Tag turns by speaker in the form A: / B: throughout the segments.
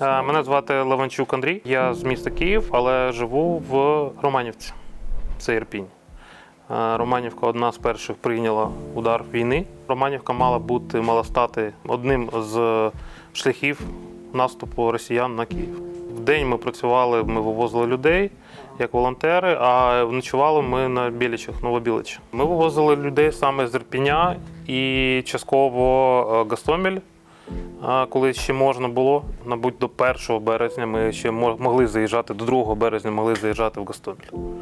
A: Е, Мене звати Леванчук Андрій. Я з міста Київ, але живу в Романівці. Це Ірпінь. Е, Романівка одна з перших прийняла удар війни. Романівка мала бути, мала стати одним з шляхів наступу росіян на Київ. В день ми працювали, ми вивозили людей як волонтери, а ночували ми на Білічах, Новобіличі. Ми вивозили людей саме з Ірпіня і частково е, Гастомель. Коли ще можна було, мабуть, до 1 березня ми ще могли заїжджати, до 2 березня могли заїжджати в Гастомель.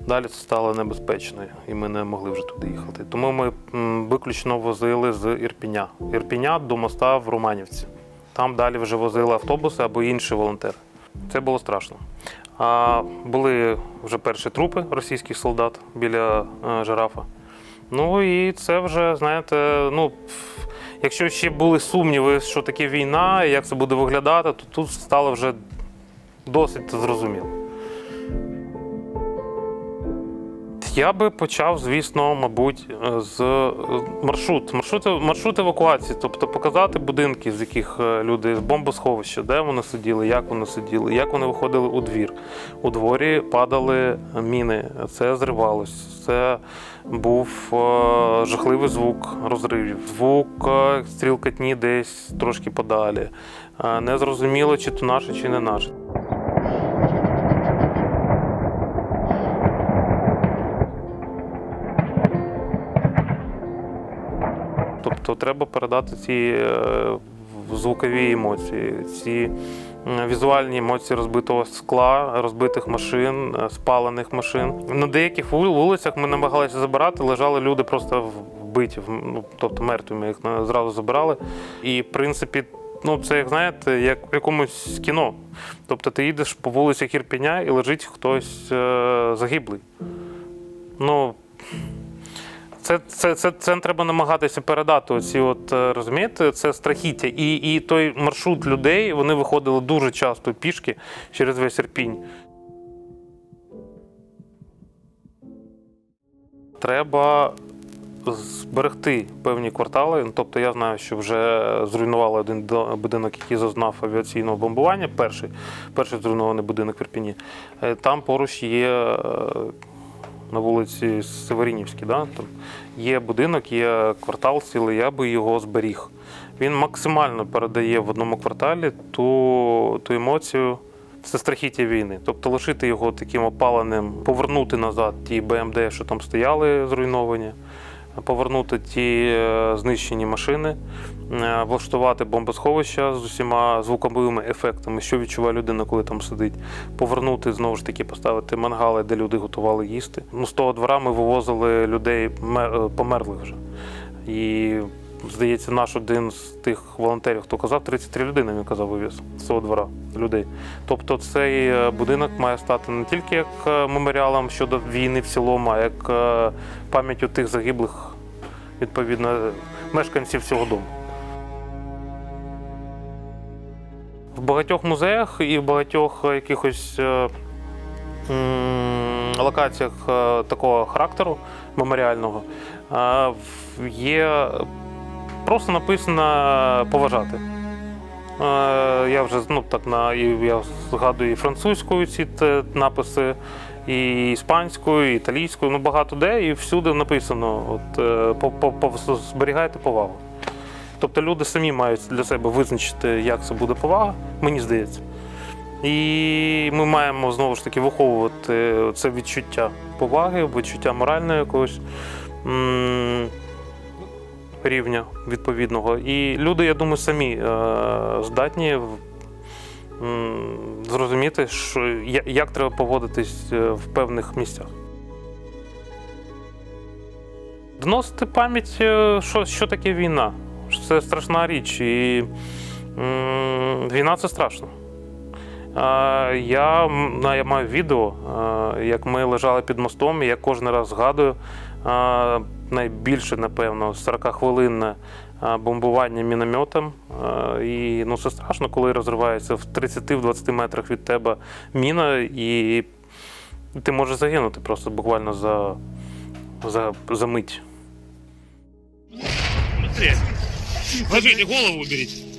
A: Далі це стало небезпечно, і ми не могли вже туди їхати. Тому ми виключно возили з Ірпіня. Ірпіня до моста в Романівці. Там далі вже возили автобуси або інші волонтери. Це було страшно. А були вже перші трупи російських солдат біля е, жирафа. Ну і це вже, знаєте, ну. Якщо ще були сумніви, що таке війна, і як це буде виглядати, то тут стало вже досить зрозуміло. Я би почав, звісно, мабуть, з е, маршрут, маршрут, маршрут евакуації, тобто показати будинки, з яких е, люди бомбосховища, де вони сиділи, як вони сиділи, як вони виходили у двір. У дворі падали міни, це зривалось. Це був е, жахливий звук розривів, звук е, стрілкатні десь трошки подалі. Е, Не зрозуміло, чи то наше, чи не наше. Тобто треба передати ці е, звукові емоції, ці візуальні емоції розбитого скла, розбитих машин, е, спалених машин. На деяких вулицях ми намагалися забирати, лежали люди просто вбиті, ну, тобто мертві ми їх зразу забирали. І, в принципі, ну, це як знаєте, як в якомусь кіно. Тобто ти їдеш по вулицях Ірпеня і лежить хтось е, загиблий. Ну, це, це, це, це треба намагатися передати. Оці от е, розумієте, це страхіття. І, і той маршрут людей вони виходили дуже часто пішки через весь Ірпінь. Треба зберегти певні квартали. Ну, Тобто я знаю, що вже зруйнували один будинок, який зазнав авіаційного бомбування. Перший, перший зруйнований будинок в Ірпіні. Е, Там поруч є е, на вулиці Северинівській. Да? Там є будинок, є квартал цілий, я би його зберіг. Він максимально передає в одному кварталі ту, ту емоцію. Це страхіття війни. Тобто лишити його таким опаленим, повернути назад ті БМД, що там стояли зруйновані, повернути ті е, знищені машини, е, влаштувати бомбосховища з усіма звуковими ефектами, що відчуває людина, коли там сидить. Повернути знову ж таки, поставити мангали, де люди готували їсти. Ну, з того двора ми вивозили людей е, померлих вже. І здається, наш один з тих волонтерів, хто казав, 33 людини, він казав, вивіз з цього двора людей. Тобто цей е, будинок має стати не тільки як е, меморіалом щодо війни в цілому, а як е, пам'яттю тих загиблих, відповідно, мешканців цього дому. В багатьох музеях і в багатьох якихось локаціях такого характеру меморіального є просто написано поважати. Е, Я вже ну, так на я згадую і французькою ці написи, і іспанською, і італійською, ну багато де, і всюди написано: от е, зберігайте повагу. Тобто люди самі мають для себе визначити, як це буде повага, мені здається. І ми маємо знову ж таки виховувати це відчуття поваги, відчуття морального якогось рівня відповідного. І люди, я думаю, самі е, здатні зрозуміти, що, як треба поводитись е, в певних місцях. Доносити пам'ять, е, що, що таке війна. Це страшна річ. І війна це страшно. Я, я маю відео, як ми лежали під мостом, і я кожен раз згадую найбільше, напевно, 40-хвилинне е, бомбування мінометом. Е, І ну, це страшно, коли розривається в 30-20 метрах від тебе міна, і ти можеш загинути просто буквально за, за, за мить.
B: Смотри. Голову уберите.